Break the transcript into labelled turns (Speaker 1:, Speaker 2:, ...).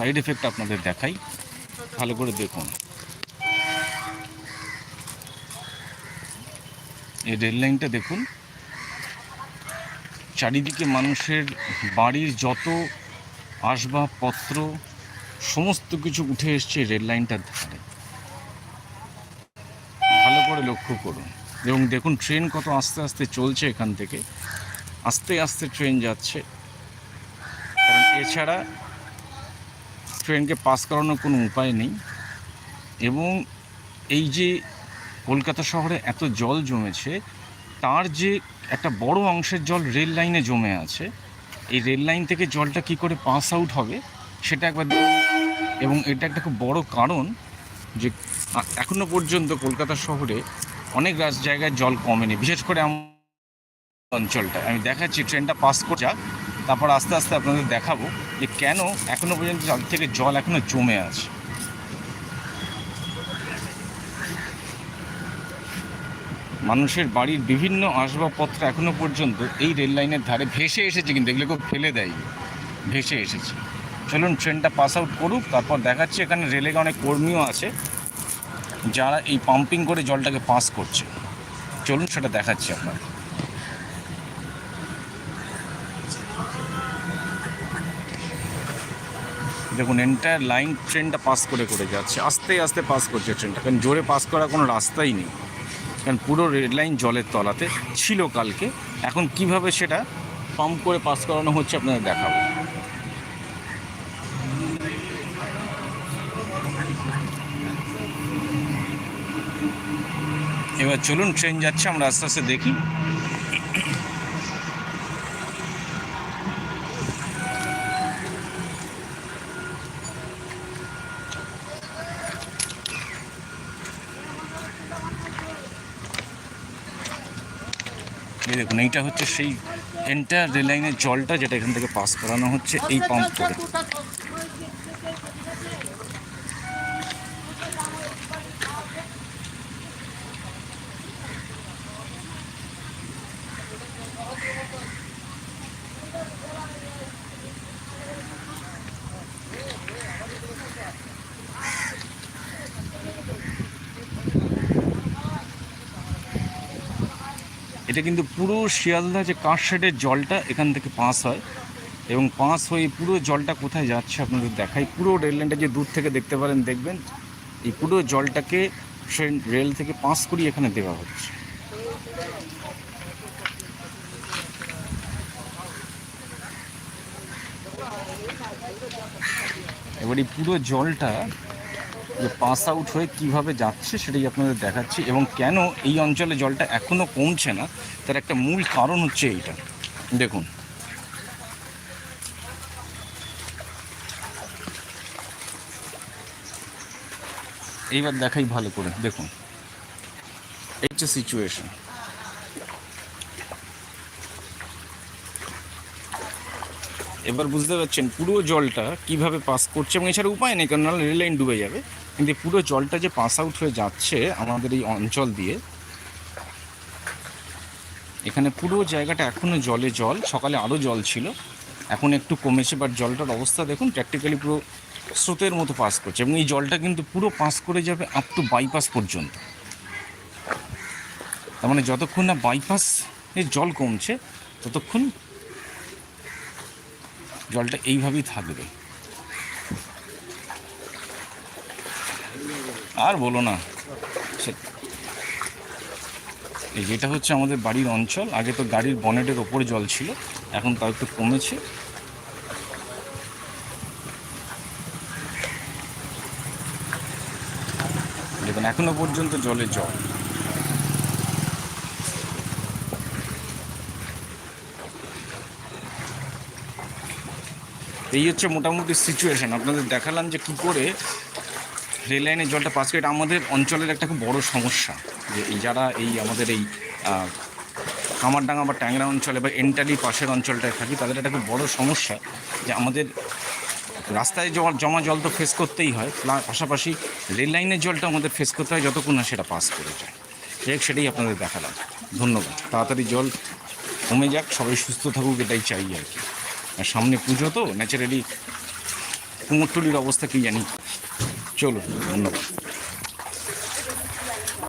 Speaker 1: Side effect আপনাদের দেখাই। ভালো করে দেখুন। এই রেল লাইনটা দেখুন। চারিদিকে মানুষের বাড়ির যত আসবাবপত্র, সমস্ত কিছু উঠে এসছে রেল লাইনটার ধারে। ভালো করে লক্ষ্য করুন। এবং দেখুন, ট্রেন কত আস্তে আস্তে চলছে এখান থেকে। আস্তে আস্তে ট্রেন যাচ্ছে। কারণ এছাড়া ট্রেনকে পাস করানোর কোনো উপায় নেই এবং এই যে কলকাতা শহরে এত জল জমেছে, তার যে একটা বড় অংশের জল রেল লাইনে জমে আছে, এই রেল লাইন থেকে জলটা কি করে পাস আউট হবে সেটা একবার এবং এটা একটা খুব বড় কারণ যে আ- এখনও পর্যন্ত কলকাতা শহরে অনেক রাস- জায়গায় জল কমেনি, বিশেষ করে আমার অঞ্চলটা আমি দেখাচ্ছি ট্রেনটা পাস করে যাক। তারপর আস্তে আস্তে আপনাদের দেখাবো যে কেন এখনও পর্যন্ত জল থেকে জল এখনও জমে আছে। মানুষের বাড়ির বিভিন্ন আসবাবপত্র এখনও পর্যন্ত এই রেল লাইনের ধারে ভেসে এসেছে কিন্তু এগুলো কেউ ফেলে দেয় ভেসে এসেছে। চলুন ট্রেনটা পাস আউট করুক, তারপর দেখাচ্ছি এখানে রেলে অনেক কর্মীও আছে, যারা এই পাম্পিং করে জলটাকে পাস করছে। চলুন সেটা দেখাচ্ছি আপনার দেখুন এন্টায়ার লাইন ট্রেনটা পাস করে করে যাচ্ছে। আস্তে আস্তে পাস করছে ট্রেনটা কারণ জোরে পাস করার কোনো রাস্তাই নেই। কারণ পুরো রেড লাইন জলের তলাতে ছিল কালকে। এখন কীভাবে সেটা পাম্প করে পাস করানো হচ্ছে আপনাদের দেখাবো। এবার চলুন ট্রেন যাচ্ছে, আমরা আস্তে আস্তে দেখি। এই দেখুন, এইটা হচ্ছে সেই এন্টার রেল লাইনের জলটা যেটা এখান থেকে পাস করানো হচ্ছে এই পাম্প করে। এটা কিন্তু পুরো শিয়ালদা যে কাঠশেডের জলটা এখান থেকে পাস হয় এবং পাস হয়ে পুরো জলটা কোথায় যাচ্ছে আপনাদের দেখাই। পুরো রেল লাইনটা যে দূর থেকে দেখতে পারেন, দেখবেন, এই পুরো জলটাকে ট্রেন রেল থেকে পাস করিয়ে এখানে দেওয়া হচ্ছে। এবার এই পুরো জলটা যে পাস আউট হয়ে কীভাবে যাচ্ছে সেটাই আপনাদের দেখাচ্ছি এবং কেন এই অঞ্চলে জলটা এখনও কমছে না, তার একটা মূল কারণ হচ্ছে এইটা। দেখুন। এইবার দেখাই ভালো করে, দেখুন। এই হচ্ছে সিচুয়েশন এবার বুঝতে পারছেন পুরো জলটা কীভাবে পাস করছে এবং এছাড়া উপায় নেই, কারণ নাহলে রেল লাইন ডুবে যাবে। কিন্তু পুরো জলটা যে পাস আউট হয়ে যাচ্ছে আমাদের এই অঞ্চল দিয়ে, এখানে পুরো জায়গাটা এখনও জলে জল, সকালে আরও জল ছিল। এখন একটু কমেছে বাট জলটার অবস্থা দেখুন প্র্যাকটিক্যালি পুরো স্রোতের মতো পাস করছে। এবং এই জলটা কিন্তু পুরো পাস করে যাবে আপ টু বাইপাস পর্যন্ত। তার মানে যতক্ষণ না বাইপাস এর জল কমছে, ততক্ষণ জলটা এইভাবেই থাকবে। আর বলো না। এই যেটা হচ্ছে আমাদের বাড়ির অঞ্চল, আগে তো গাড়ির বনেটের ওপরে জল ছিল, এখন তাও একটু কমেছে। দেখুন, এখনও পর্যন্ত জলে জল। এই হচ্ছে মোটামুটি সিচুয়েশন আপনাদের দেখালাম যে কী করে রেল লাইনের জলটা পাস করে আমাদের অঞ্চলের একটা খুব বড় সমস্যা। যে এই যারা এই আমাদের এই কামারডাঙ্গা বা ট্যাংরা অঞ্চলে বা এন্টালি পাশের অঞ্চলটায় থাকি, তাদের একটা খুব বড় সমস্যা। যে আমাদের রাস্তায় জল, জমা জল তো ফেস করতেই হয় পাশাপাশি রেল লাইনের জলটা আমাদের ফেস করতে হয় যতক্ষণ না সেটা পাস করে যায়। যাই সেটাই আপনাদের দেখালাম। ধন্যবাদ। তাড়াতাড়ি জল কমে যাক, সবাই সুস্থ থাকুক, এটাই চাই আর কি। আর সামনে পুজো তো ন্যাচারালি কুমোরটুলির অবস্থা কি জানি? চলুন ধন্যবাদ।